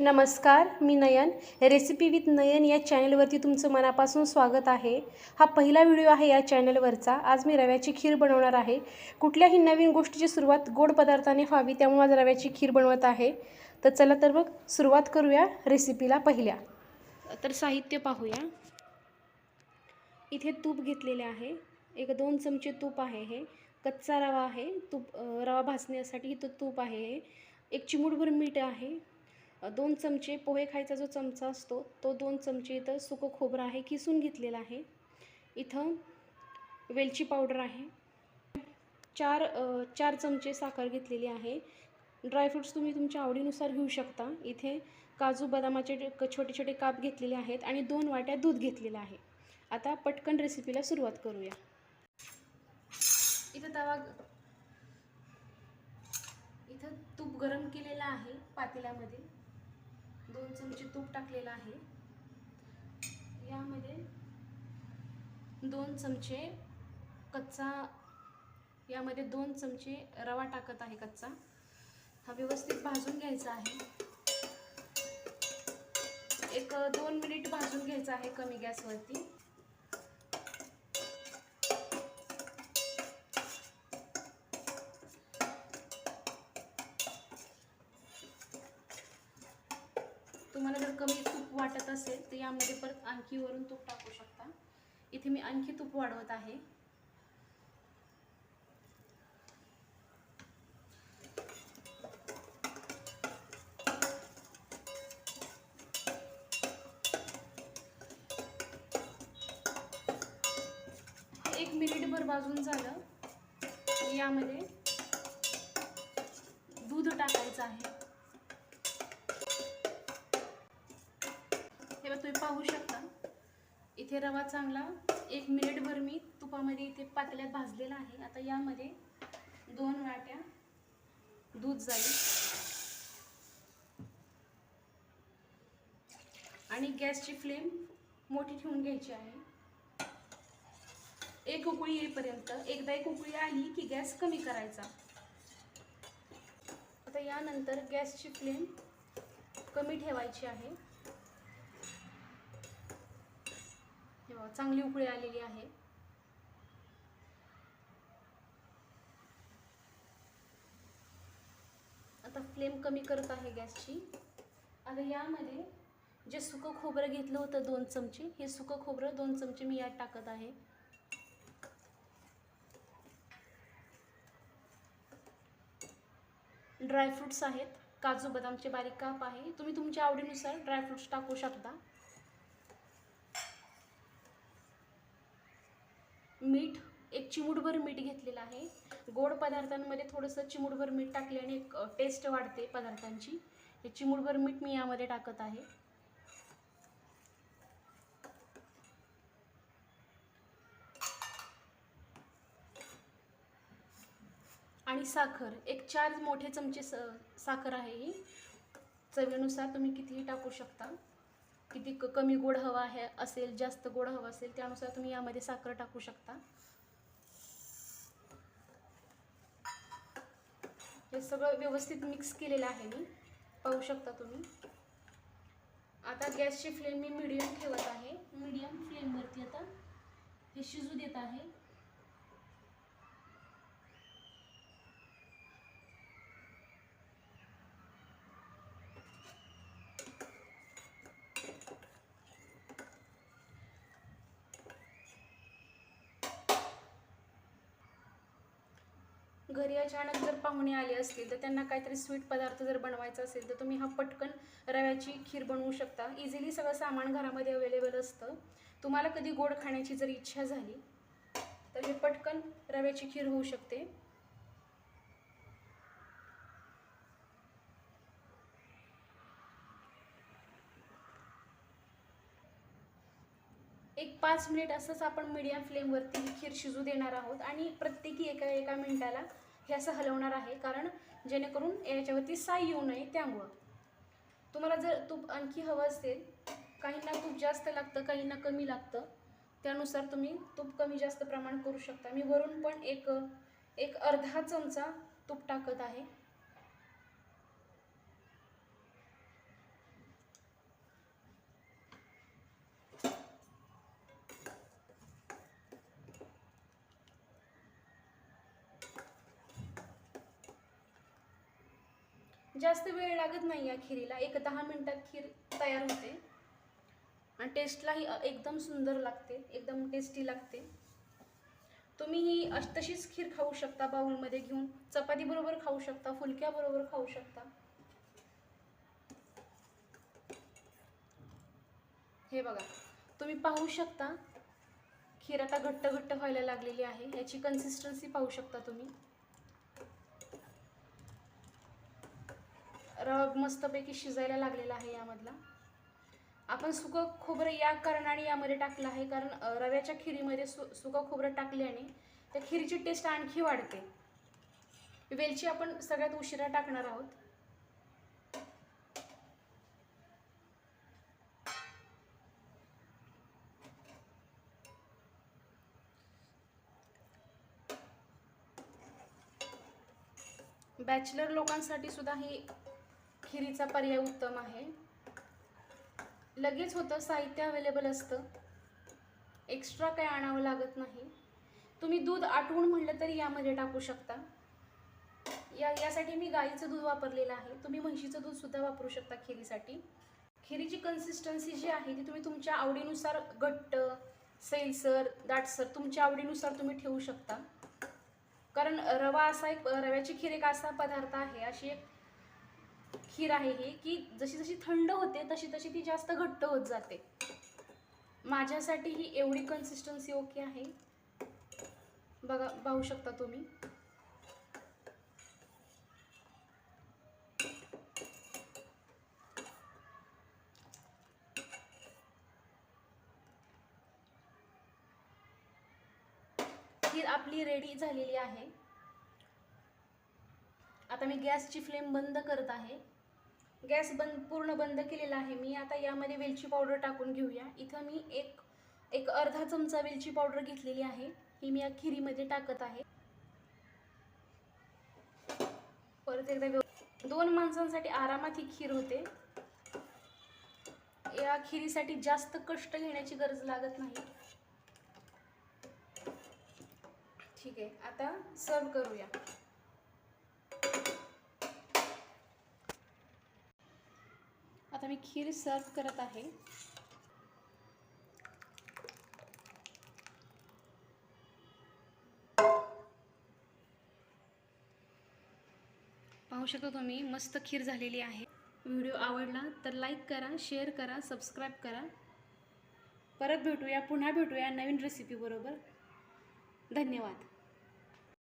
नमस्कार मी नयन. Recipe with नयन या चॅनलवरती तुमचं मनापासून स्वागत आहे. हा पहिला व्हिडिओ आहे या चॅनलवरचा आज मी रव्याची खीर बनवणार आहे. कुठल्याही नवीन गोष्टीची सुरुवात गोड पदार्थाने व्हावी त्यामुळे आज रव्याची खीर बनवत आहे. तर चला तर मग सुरुवात करूया रेसिपीला पहिल्या. तर साहित्य पाहूया. इथे तूप घेतलेले आहे. एक दोन चमचे तूप आहे हे. कच्चा रवा आहे. तूप रवा भाजण्यासाठी इथं तूप आहे हे. एक चिमूटभर मीठ आहे. दोन चमचे पोहे खायचा जो चमचा असतो तो दोन चमचे इथं सुकं खोबरं आहे किसून घेतलेलं आहे. इथं वेलची पावडर आहे. चार चार चमचे साखर घेतलेली आहे. ड्रायफ्रूट्स तुम्ही तुमच्या आवडीनुसार घेऊ शकता. इथे काजू बदामाचे क- छोटे छोटे काप घेतलेले आहेत आणि दोन वाट्या दूध घेतलेलं आहे. आता पटकन रेसिपीला सुरुवात करूया. इथं तवा इथं तूप गरम केलेलं आहे पातेल्यामध्ये. दोन चमचे तूप टाकलेलं आहे. यामध्ये दोन चमचे कच्चा यामध्ये दोन चमचे रवा टाकत आहे कच्चा. हा व्यवस्थित भाजून घ्यायचा आहे. एक दोन मिनिट भाजून घ्यायचा आहे कमी गॅसवरती. कमी तूप वाटत असेल तर यामध्ये परत आणखी वरून तूप टाकू शकता. इथे मी आणखी तूप वाढवत आहे. एक मिनिटभर भाजून झालं. यामध्ये दूध टाकायचं आहे. तुम्ही पाहू शकता. इथे रवा चांगला एक मिनिटभर मी तुपामध्ये इथे पातेल्यात भाजलेला आहे. आता यामध्ये दोन वाट्या दूध जाईल. आणि गॅसची फ्लेम मोठी ठेवून घ्यायची आहे. एक उकळी येईपर्यंत एकदा एक उकळी आली की गॅस कमी करायचा. आता यानंतर गॅसची फ्लेम कमी ठेवायची आहे हे बघा चांगली उकळी आलेली आहे. आता फ्लेम कमी करत आहे गॅसची. आता यामध्ये जे सुकं खोबरं घेतलं होतं दोन चमचे हे सुकं खोबरं दोन चमचे मी यात टाकत आहे. ड्रायफ्रूट्स आहेत. काजू बदामचे बारीक काप आहे. तुम्ही तुमच्या आवडीनुसार ड्रायफ्रूट्स टाकू शकता. मीठ एक चिमूटभर मीठ घेतलेलं आहे. गोड पदार्थांमध्ये थोडंसं चिमूटभर मीठ टाकल्याने एक टेस्ट वाढते पदार्थांची. हे चिमूटभर मीठ मी यामध्ये टाकत आहे. आणि साखर एक चार मोठे चमचे स साखर आहे ही. चवीनुसार तुम्ही कितीही टाकू शकता. किती क कमी गोड हवा आहे असेल जास्त गोड हवं असेल त्यानुसार तुम्ही यामध्ये साखर टाकू शकता. हे सगळं व्यवस्थित मिक्स केलेलं आहे मी. पाहू शकता तुम्ही. आता गॅसची फ्लेम मी मिडियम ठेवत आहे. मिडियम फ्लेमवरती आता हे शिजू देत आहे. घरी अचानक जर पाहुणे आले असतील तर त्यांना काहीतरी स्वीट पदार्थ जर बनवायचा असेल तर तुम्ही हा पटकन रव्याची खीर बनवू शकता. इझिली सगळं सामान घरामध्ये अवेलेबल असतं. तुम्हाला कधी गोड खाण्याची जर इच्छा झाली तर हे पटकन रव्याची खीर होऊ शकते. एक पाच मिनिट असंच आपण मीडियम फ्लेमवरती खीर शिजू देणार आहोत आणि प्रत्येकी एका एका मिनिटाला हे असं हलवणार आहे कारण जेणेकरून याच्यावरती साय येऊ नये त्यामुळं तुम्हाला जर तूप आणखी हवं असेल काहींना तूप जास्त लागतं काहींना कमी लागतं त्यानुसार तुम्ही तूप कमी जास्त प्रमाण करू शकता. मी वरून पण एक एक अर्धा चमचा तूप टाकत आहे. जास्त वेळ लागत नाही या खिरीला. एक दहा मिनटात खीर तयार होते. आणि टेस्टलाही एकदम सुंदर लागते. एकदम टेस्टी लागते. तुम्ही ही तशीच खीर खाऊ शकता बाऊलमध्ये घेऊन. चपातीबरोबर खाऊ शकता फुलक्याबरोबर खाऊ शकता. हे बघा तुम्ही पाहू शकता खीर आता घट्ट घट्ट व्हायला लागलेली आहे. याची कन्सिस्टन्सी पाहू शकता तुम्ही. रग मस्तपैकी शिजायला लागलेला आहे यामधला. आपण सुकं खोबरं या कारणाने यामध्ये टाकलं आहे कारण रव्याच्या खिरीमध्ये सु सुकं खोबरं टाकल्याने त्या खिरीची टेस्ट आणखी वाढते. वेलची आपण सगळ्यात उशिरा टाकणार आहोत. बॅचलर लोकांसाठी सुद्धा ही खिरीचा पर्याय उत्तम आहे. लगेच होतं साहित्य अवेलेबल असतं. एक्स्ट्रा काय आणावं लागत नाही. तुम्ही दूध आटवून म्हणलं तरी यामध्ये टाकू शकता. या यासाठी मी गाईचं दूध वापरलेलं आहे. तुम्ही म्हशीचं दूधसुद्धा वापरू शकता खिरीसाठी. खिरीची कन्सिस्टन्सी जी आहे ती तुम्ही तुमच्या आवडीनुसार घट्ट सैलसर दाटसर तुमच्या आवडीनुसार तुम्ही ठेवू शकता. कारण रवा असा एक रव्याची खीर एक असा पदार्थ आहे अशी एक खीर आहे ही की जशी जशी थंड होते तशी तशी ती जास्त घट्ट होत जाते. माझ्यासाठी ही एवढी कन्सिस्टन्सी ओके आहे. बघा पाहू शकता तुम्ही. खीर आपली रेडी झालेली आहे. आता मी गॅसची फ्लेम बंद करत आहे. गॅस बंद पूर्ण बंद केलेला आहे. मी आता यामध्ये वेलची पावडर टाकून घेऊया. इथं मी एक एक अर्धा चमचा वेलची पावडर घेतलेली आहे. ही मी या खिरीमध्ये टाकत आहे. परत एकदा दोन माणसांसाठी आरामात ही खीर होते. या खिरीसाठी जास्त कष्ट घेण्याची गरज लागत नाही. ठीक आहे. आता सर्व करूया. आता मी खीर सर्व करत आहे. पाहू शकता तुम्ही मस्त खीर झालेली आहे. व्हिडिओ आवडला तर लाईक करा शेअर करा सबस्क्राईब करा. परत भेटूया पुन्हा भेटूया नवीन रेसिपीबरोबर धन्यवाद.